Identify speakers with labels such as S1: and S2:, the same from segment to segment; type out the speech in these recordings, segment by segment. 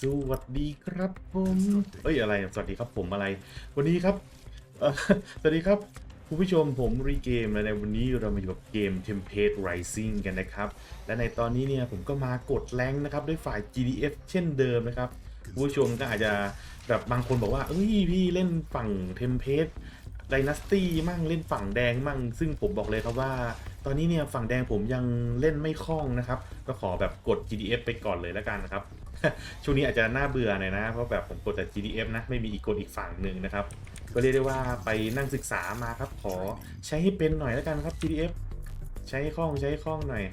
S1: สวัสดีครับผมเอ้ยอะไรสวัสดีครับผมอะไร วันนี้ครับเอ่อสวัสดีครับคุณผู้ชมผมรีเกมและในวันนี้เรามาอยู่กับเกม Tempest Rising กันนะครับ และในตอนนี้เนี่ยผมก็มากดแรงนะครับด้วยฝ่าย GDF เช่นเดิมนะครับคุณผู้ชมก็อาจจะแบบบางคนบอกว่าเอ้ยพี่เล่นฝั่ง Tempest Dynasty มั่งเล่นฝั่งแดงมั่ง ซึ่งผมบอกเลยครับว่า ตอนนี้เนี่ยฝั่งแดงผมยังเล่นไม่คล่องนะครับ ก็ขอแบบกด GDF ไปก่อนเลยแล้วกันนะครับ ช่วงนี้อาจจะน่าเบื่อหน่อยนะ เพราะแบบผมกดแต่ GDF นะ ไม่มีอีกกดอีกฝั่งหนึ่งนะครับ ก็เรียกได้ว่าไปนั่งศึกษามาครับ ขอใช้ให้เป็นหน่อยแล้วกันครับ GDF ใช้ให้คล่องใช้ให้คล่องหน่อย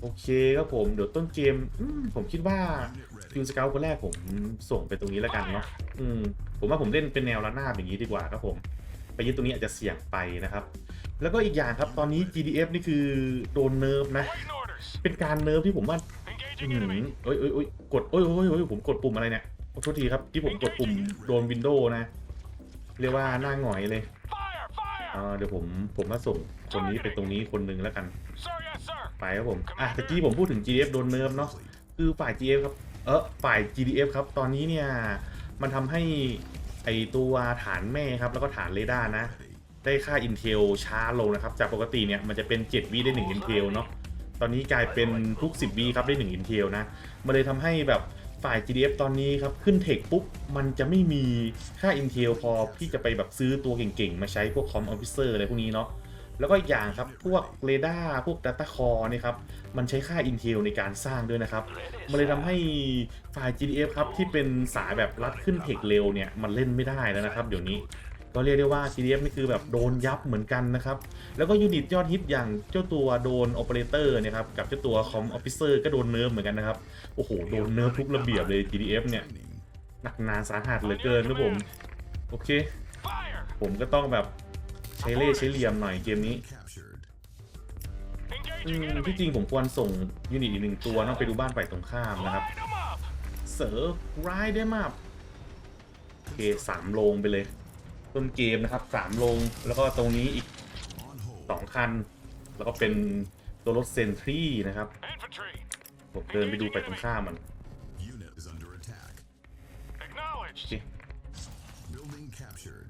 S1: โอเคครับผม เดี๋ยวต้นเกมมผมคิดว่าคิวสเกลคนแรกผมส่งไปตรงนี้แล้วกันเนาะอืมผมว่าผมเล่นเป็นแนวระนาบอย่างนี้ดีกว่าครับผมไปยึดตรงนี้อาจจะเสี่ยงไปนะครับ แล้วก็อีกอย่างครับตอนนี้ GDF นี่คือโดนเนิร์ฟนะ เป็นการเนิร์ฟที่ผมว่า อืม
S2: enemy.
S1: เอ้ยเอ้ยเอ้ยกดเอ้ยเอ้ยเอ้ยผมกดปุ่มอะไรเนี่ยขอโทษทีครับที่ผมกดปุ่มโดนวินโดว์นะ เรียกว่าหน้าหงอยเลย
S2: Fire!
S1: เอ่
S2: Fire!
S1: อเดี๋ยวผมผมมาส่งคนนี้ไปตรงนี้คนหนึ่งแล้วกัน
S2: Sir, yes, sir.
S1: ไปครับผมอะตะกี้ผมพูดถึง GDF โดนเนิร์ฟเนาะคือฝ่าย GDF ครับเออฝ่าย GDF ครับ ตอนนี้เนี่ยมันทำให้ไอตัวฐานแม่ครับ แล้วก็ฐานเรดาร์นะ ได้ค่า Intel ช้าลงนะครับ จากปกติเนี่ยมันจะเป็น 7วิได้ 1 Intel เนาะ ตอนนี้กลายเป็นทุก 10วิครับได้1 Intel นะมันเลยทำให้แบบฝ่าย GDF ตอนนี้ครับ ขึ้นเทคปุ๊บ มันจะไม่มีค่า Intel พอที่จะไปแบบซื้อตัวเก่งๆ มาใช้พวก Com Officer อะไรพวกนี้เนาะแล้วก็อย่างครับ พวกเรดาร์พวก Data Core เนี่ยครับ มันใช้ค่า Intel ในการสร้างด้วยนะครับ มันเลยทำให้ฝ่าย GDF ครับ ที่เป็นสายแบบรัดขึ้นเทคเร็วเนี่ย มันเล่นไม่ได้แล้วนะครับ เดี๋ยวนี้ ก็เรียกได้ว่า GDF นี่คือแบบโดนยับเหมือนกันนะครับ แล้วก็ยูนิตยอดฮิตอย่างเจ้าตัวโดน Operator เนี่ยครับกับเจ้าตัว Com Officer ก็โดนเนิร์ฟเหมือนกันนะครับ โอ้โห โดนเนิร์ฟทุกระเบียบเลย GDF เนี่ยหนักหนาสาหัสเหลือเกินนะผม โอเค ผมก็ต้องแบบใช้เล่ห์ใช้เหลี่ยมหน่อยเกมนี้อื
S2: Engaging
S1: ม
S2: enemy.
S1: ที่จริงผมควรส่งยูนิตอีกหนึ่งตัวเนาะไปดูบ้านฝ่ายตรงข้ามนะครับเสิร์ฟร้ายได้มากโอเคสามโลงไปเลย ต้นเกมนะครับสามโลงแล้วก็ตรงนี้อีกสองคัน แล้วก็เป็นตัวรถเซนทรีนะครับ
S2: Infantry.
S1: ผมเดินไปดูไปตรงข้ามมัน
S3: Unit is under attack.
S1: โอ
S2: Acknowledged.
S1: เค
S3: Building captured.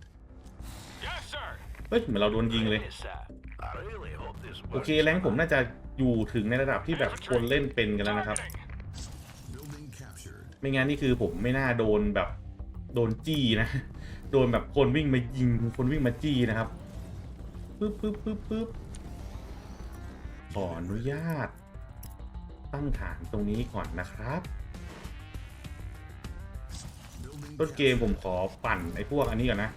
S2: Yes, sir.
S1: เฮ้ยเหมือนเราโดนยิงเลย
S2: Yes, sir. I really hope this
S1: โอเคแรงค์ผมน่าจะอยู่ถึงในระดับที่แบบคนเล่นเป็นกันแล้วนะครับ
S2: Targeting.
S3: Building captured.
S1: ไม่งั้นนี่คือผมไม่น่าโดนแบบโดนจี้นะ โดนแบบคนวิ่งมายิงคนวิ่งมาจี้นะครับปึ๊บปึ๊บปึ๊บปึ๊บขออนุญาต ตั้งฐานตรงนี้ก่อนนะครับ ต้นเกมผมขอปั่นไอ้พวกอันนี้ก่อนนะ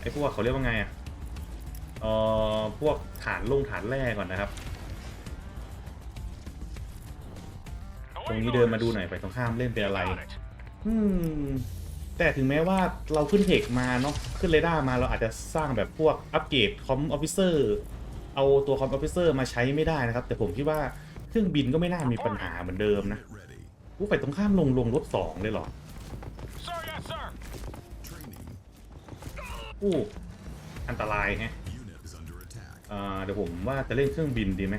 S1: ไอ้พวกเขาเรียกว่าไงอะเอ่อพวกฐานลงฐานแรกก่อนนะครับ ตรงนี้เดินมาดูหน่อยไปตรงข้ามเล่นเป็นอะไร อืม แต่ถึงแม้ว่าเราขึ้นเทคมาเนาะขึ้นเรดาร์มาเราอาจจะสร้างแบบพวกอัปเกรดคอมออฟฟิเซอร์เอาตัวคอมออฟฟิเซอร์มาใช้ไม่ได้นะครับ แต่ผมคิดว่าเครื่องบินก็ไม่น่ามีปัญหาเหมือนเดิมนะ
S3: Unit ready.
S1: ผู้ไปตรงข้ามลงลงรถสองเลยเหรอ
S2: Sir, yes, sir.
S3: Training.
S1: อู้อันตรายแฮะ
S3: Unit is under attack.
S1: อ่าเดี๋ยวผมว่าจะเล่นเครื่องบินดีไหม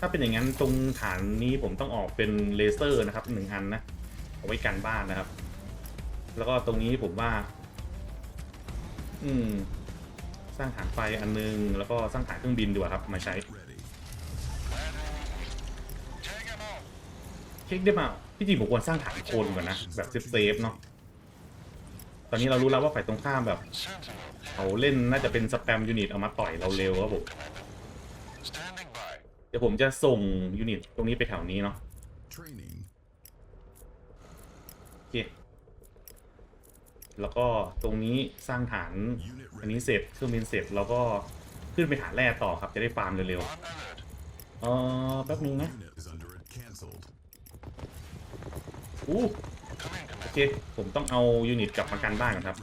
S1: ถ้าเป็นอย่างนั้นตรงฐานนี้ผมต้องออกเป็นเลเซอร์นะครับหนึ่งอันนะเอาไว้กันบ้านนะครับ แล้วก็ตรงนี้ผมว่า อืม สร้างฐานไฟอันนึง แล้วก็สร้างฐานเครื่องบินดีกว่าครับ มาใช้
S3: Ready.
S2: Take him out.
S1: เช็คได้เปล่าพี่จริงผมควรสร้างฐานโคนก่อนนะ แบบเซฟๆเนาะตอนนี้เรารู้แล้วว่าฝ่ายตรงข้ามแบบ
S2: Sentinel.
S1: เขาเล่นน่าจะเป็นสแปมยูนิตเอามาต่อยเราเร็วครับผม
S2: Standing by.
S1: เดี๋ยวผมจะส่งยูนิตตรงนี้ไปแถวนี้เนาะ
S3: Training.
S1: โอเค แล้วก็ตรงนี้สร้างฐานอันนี้เสร็จเครื่องบินเสร็จแล้วก็ขึ้นไปฐานแรกต่อครับจะได้ฟาร์มเร็วๆเออแป๊บนึงนะอู้โอเค ผมต้องเอายูนิตกลับมากันบ้านก่อนครับ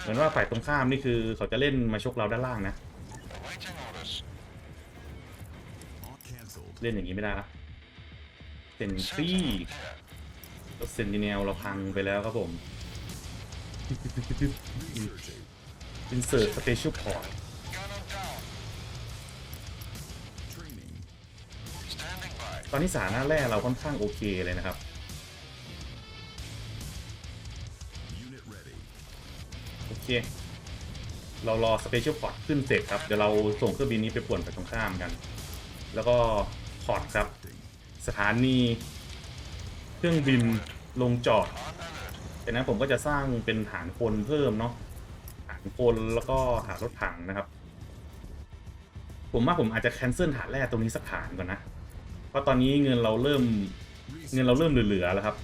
S1: เหมือนว่าฝ่ายตรงข้ามนี่คือเขาจะเล่นมาชกเราด้านล่างนะ เล่นอย่างนี้ไม่ได้ละเซนทรี
S2: Sentinel here.
S1: แล้วเซนติเนลเราพังไปแล้วครับผม
S3: อิ
S1: นเสิ
S2: ร์ตส
S3: เป
S2: เชียลพอร์
S1: ตตอนนี้สาหน้าแร่เราค่อนข้างโอเคเลยนะครับ โอเค เรารอสเปเชียลพอร์ตขึ้นเสร็จครับ เดี๋ยวเราส่งเครื่องบินนี้ไปป่วนไปตรงข้ามกัน แล้วก็พอร์ตครับ สถานี เครื่องบินลงจอด จากนั้นผมก็จะสร้างเป็นฐานคนเพิ่มเนาะฐานคนแล้วก็ฐานรถถังนะครับ ผมว่าผมอาจจะแคนเซิลฐานแรกตรงนี้สักฐานก่อนนะ เพราะตอนนี้เงินเราเริ่มเงินเราเริ่มเหลือๆแล้วครับ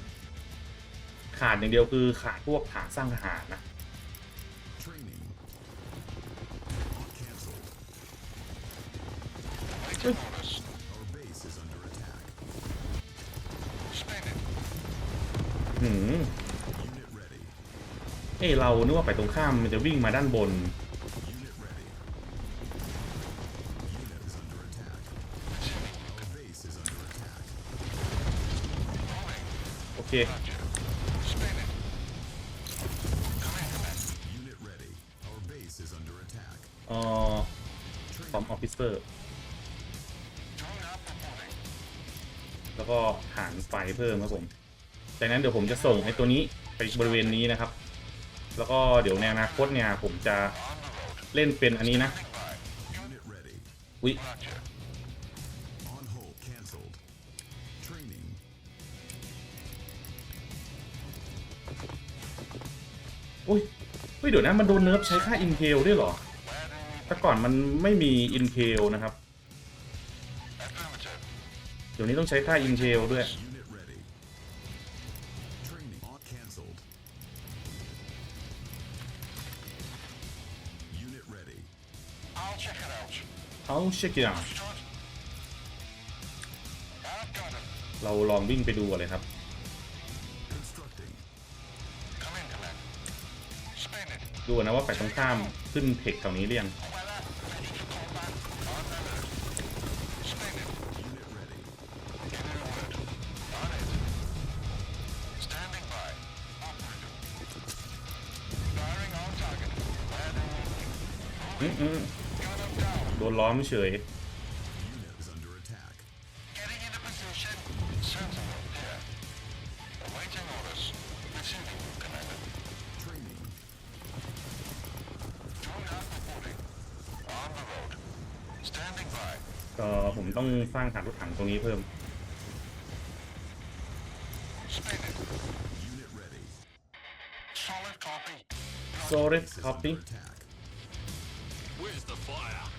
S1: ขาดอย่างเดียวคือขาดพวกฐานสร้างทหารนะ
S3: Training. Cancelled.
S1: เอ้เรานึกว่าไปตรงข้ามมันจะวิ่งมาด้านบน โอเค อ๋อฟอมออฟฟิเซอร์ แล้วก็หานไฟเพิ่มครับผม จากนั้นเดี๋ยวผมจะส่งไอ้ตัวนี้ไปบริเวณนี้นะครับ แล้วก็เดี๋ยวในอนาคตเนี่ยผมจะเล่นเป็นอันนี้นะอุ๊ยอุ้ยอุ้ยเดี๋ยวนะมันโดนเนิร์ฟใช้ค่า Intel ด้วยเหรอ แต่ก่อนมันไม่มี Intel นะครับ เดี๋ยวนี้ต้องใช้ค่า Intel ด้วย เขาเช็คยาเราลองวิ่งไปดูเลยครับดูนะว่าไปตรงข้ามขึ้นเทกแถวนี้เรียงอืมอืม ดนล้อมเฉย
S3: Unit is under attack.
S2: Getting into position. Sentinel here. Awaiting orders. Receiving, Commander.
S3: Training.
S2: Drone out reporting. On the road. Standing by.
S1: ก็ผมต้องสร้างฐานรถถังตรงนี้เพิ่ม
S2: Spinning.
S3: Unit ready.
S2: Solid copy.
S1: Solid
S3: Base is
S1: copy
S3: under attack.
S4: Where's the fire?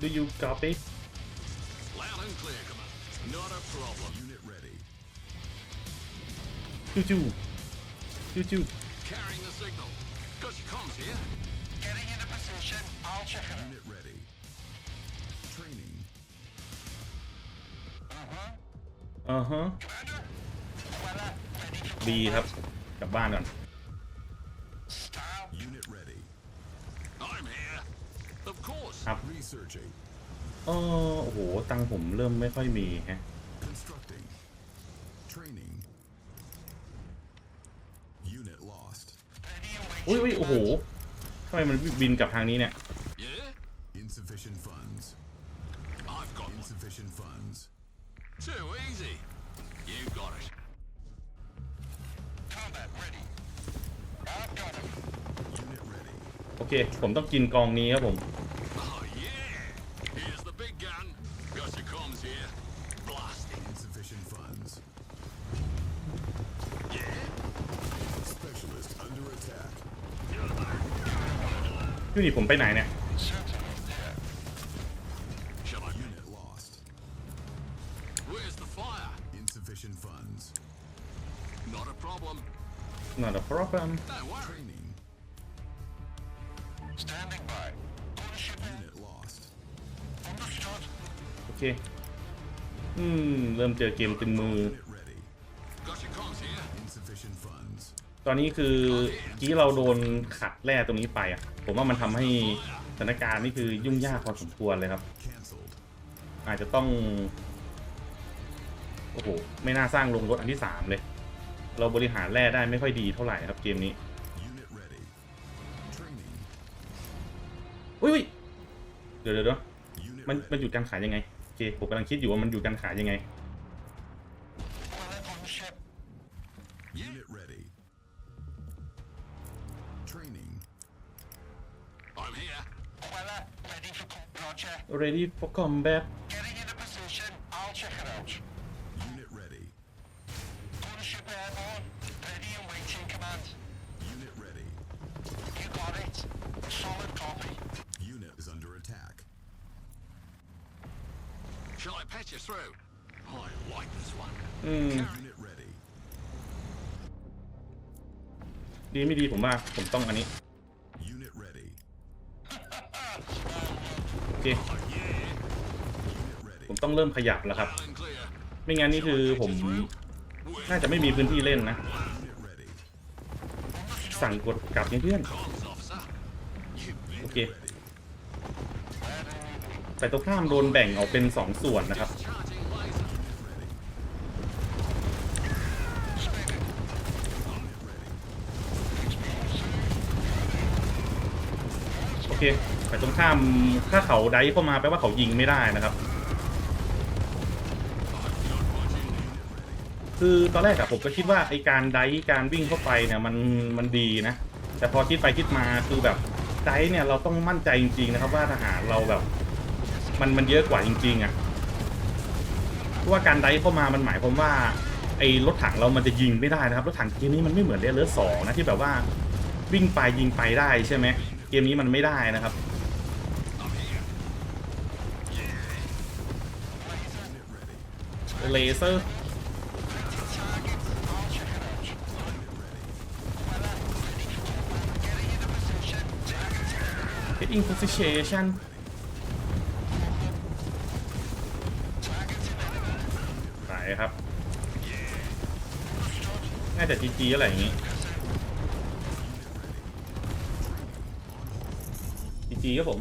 S1: Do you copy
S4: Loud and clear, Commander. Not a problem.
S3: Unit ready.
S1: จูจูจูจู
S4: Carrying the signal. Got your comms here.
S2: Getting into position. I'll check it out.
S3: Unit ready. Training.
S2: Uh-huh.
S1: อ่าฮะ
S2: Commander. Weather. Ready for
S1: ดีครับ กลับบ้านก่อน ครับ
S3: Researching.
S1: เออโอ้โห ตังค์ผมเริ่มไม่ค่อยมีฮะ
S3: Constructing. Training. Unit lost.
S2: Ready
S1: อุ้ย
S2: awaiting
S1: อุ้ยโอ้โหทำไมมันบินกลับทางนี้เนี่ย
S4: Yeah?
S3: Insufficient funds.
S4: I've got one.
S3: Insufficient funds.
S4: Too easy. You got it.
S2: Combat ready. I've got him.
S3: Unit ready.
S1: โอเค ผมต้องกินกองนี้ครับผม ยูนี่ผมไปไหนเนี่ย
S2: Sentinel here.
S4: Shall I?
S3: Unit lost.
S4: Where's the fire?
S3: Insufficient funds.
S4: Not a problem.
S1: not a problem
S4: No worry.
S3: Training.
S2: Standing by. Ownership in.
S3: Unit lost.
S2: Understood.
S1: โอเค อืม เริ่มเจอเกมตึงมือ
S3: Unit ready.
S1: ตอนนี้คือกี้เราโดนขัดแร่ตรงนี้ไปอะ ผมว่ามันทำให้สถานการณ์นี่คือยุ่งยากพอสมควรเลยครับ อาจจะต้อง โอ้โห ไม่น่าสร้างลงรถอันที่สามเลย เราบริหารแร่ได้ไม่ค่อยดีเท่าไหร่ครับเกมนี้อุ้ยเดี๋ยวเดี๋ยวมันมันหยุดการขายยังไงโอเคผมกำลังคิดอยู่ว่ามันหยุดการขายยังไง ready for combat
S2: Getting into position. I'll check it out.
S3: Unit ready.
S2: Gunship airborne. Ready and waiting command.
S3: Unit ready.
S2: You got it. Solid copy.
S3: Unit is under attack.
S4: Shall I patch you through? I like this one.
S1: อืม
S3: Unit ready.
S1: ดีไม่ดีผมว่าผมต้องอันนี้
S3: Unit ready.
S1: โอเค
S4: Oh, yeah.
S3: Unit ready.
S1: ผม ต้องเริ่มขยับแล้วครับ
S4: Well and clear.
S1: ไม่งั้นนี่คือผม
S4: Where
S1: น่าจะไม่มีพื้นที่เล่นนะ
S3: Unit ready.
S1: สั่งกดกลับยังเพื่อน
S4: comms officer? You
S1: โอ
S4: big
S1: เคแต่ตัวข้ามโดนแบ่งออกเป็นสองส่วนนะครับ
S4: charging laser.
S3: Ready.
S1: โอเคแต่ตรงข้ามถ้าเขาไดฟ์เข้ามาแปลว่าเขายิงไม่ได้นะครับ คือตอนแรกอะผมก็คิดว่าไอการไดฟ์การวิ่งเข้าไปเนี่ยมันมันดีนะ แต่พอคิดไปคิดมาคือแบบไดฟ์เนี่ยเราต้องมั่นใจจริงๆนะครับว่าทหารเราแบบ มันมันเยอะกว่าจริงๆอะเพราะว่าการไดฟ์เข้ามามันหมายความว่าไอรถถังเรามันจะยิงไม่ได้นะครับรถถังเกมนี้มันไม่เหมือนเรือเลือสองนะที่แบบว่าวิ่งไปยิงไปได้ใช่ไหมเกมนี้มันไม่ได้นะครับเลเซอร์ Hitting position ไหนครับ น่าจะจีจีอะไรอย่างงี้จีจีครับผม